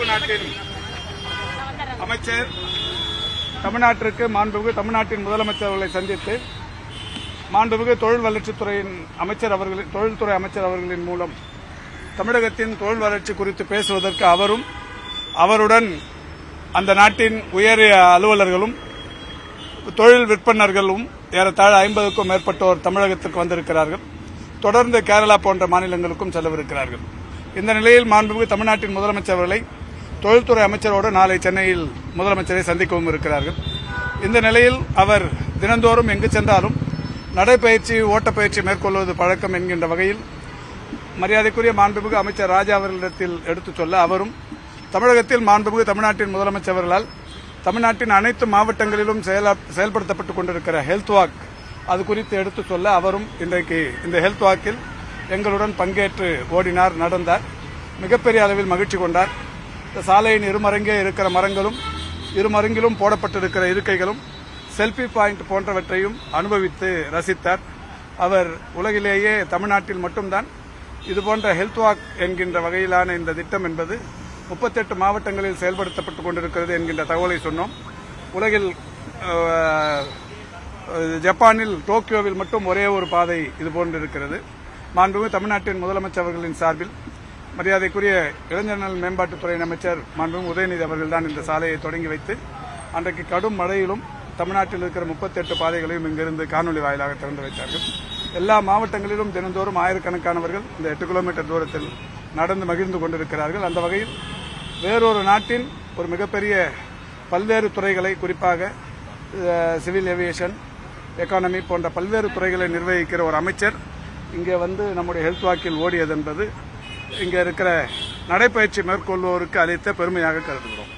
அரபு நாட்டின் அமைச்சர் தமிழ்நாட்டிற்கு மாண்புமிகு தமிழ்நாட்டின் முதலமைச்சர் அவர்களை சந்தித்து மாண்புமிகு தொழில் வளர்ச்சித்துறையின் அமைச்சர் அவர்களின் தொழில்துறை அமைச்சர் அவர்களின் மூலம் தமிழகத்தின் தொழில் வளர்ச்சி குறித்து பேசுவதற்கு அவரும் அவருடன் அந்த நாட்டின் உயரிய அலுவலர்களும் தொழில் விற்பனர்களும் ஏறத்தாழ ஐம்பதுக்கும் மேற்பட்டோர் தமிழகத்திற்கு வந்திருக்கிறார்கள். தொடர்ந்து கேரளா போன்ற மாநிலங்களுக்கும் செல்லவிருக்கிறார்கள். இந்த நிலையில் மாண்புமிகு தமிழ்நாட்டின் முதலமைச்சர் அவர்களை தொழில்துறை அமைச்சரோடு நாளை சென்னையில் முதலமைச்சரை சந்திக்கவும் இருக்கிறார்கள். இந்த நிலையில் அவர் தினந்தோறும் எங்கு சென்றாலும் நடைப்பயிற்சி ஓட்டப்பயிற்சி மேற்கொள்வது பழக்கம் என்கின்ற வகையில் மரியாதைக்குரிய மாண்புமிகு அமைச்சர் ராஜா அவர்களிடத்தில் எடுத்துச் சொல்ல அவரும் தமிழகத்தில் மாண்புமிகு தமிழ்நாட்டின் முதலமைச்சர் அவர்களால் தமிழ்நாட்டின் அனைத்து மாவட்டங்களிலும் செயலா- செயல்படுத்தப்பட்டுக் கொண்டிருக்கிற ஹெல்த் வாக் அது குறித்து எடுத்துச் சொல்ல அவரும் இன்றைக்கு இந்த ஹெல்த் வாக்கில் எங்களுடன் பங்கேற்று ஓடினார் நடந்தார். மிகப்பெரிய அளவில் மகிழ்ச்சி கொண்டார். இந்த சாலையின் இருமருங்கே இருக்கிற மரங்களும் இருமருங்கிலும் போடப்பட்டிருக்கிற இருக்கைகளும் செல்ஃபி பாயிண்ட் போன்றவற்றையும் அனுபவித்து ரசித்தார். அவர் உலகிலேயே தமிழ்நாட்டில் மட்டும்தான். இதுபோன்ற ஹெல்த் வாக் என்கின்ற வகையிலான இந்த திட்டம் என்பது முப்பத்தெட்டு மாவட்டங்களில் செயல்படுத்தப்பட்டுக் கொண்டிருக்கிறது என்கின்ற தகவலை சொன்னோம். உலகில் ஜப்பானில் டோக்கியோவில் மட்டும் ஒரே ஒரு பாதை இதுபோன்று இருக்கிறது. மாண்புமிகு தமிழ்நாட்டின் முதலமைச்சர் அவர்களின் சார்பில் மரியாதைக்குரிய இளைஞர் நலன் மேம்பாட்டுத்துறை அமைச்சர் மாண்புமிகு உதயநிதி அவர்கள்தான் இந்த சாலையை தொடங்கி வைத்து அன்றைக்கு கடும் மழையிலும் தமிழ்நாட்டில் இருக்கிற முப்பத்தெட்டு பாதைகளையும் இங்கிருந்து காணொலி வாயிலாக திறந்து வைத்தார்கள். எல்லா மாவட்டங்களிலும் தினந்தோறும் ஆயிரக்கணக்கானவர்கள் இந்த எட்டு கிலோமீட்டர் தூரத்தில் நடந்து மகிழ்ந்து கொண்டிருக்கிறார்கள். அந்த வகையில் வேறொரு நாட்டின் ஒரு மிகப்பெரிய பல்வேறு துறைகளை குறிப்பாக சிவில் ஏவியேஷன் எக்கானமி போன்ற பல்வேறு துறைகளை நிர்வகிக்கிற ஒரு அமைச்சர் இங்கே வந்து நம்முடைய ஹெல்த் வாக்கில் ஓடியது என்பது இங்கே இருக்கிற நடைப்பயிற்சி மேற்கொள்வோருக்கு அளித்த பெருமையாக கருதுகிறோம்.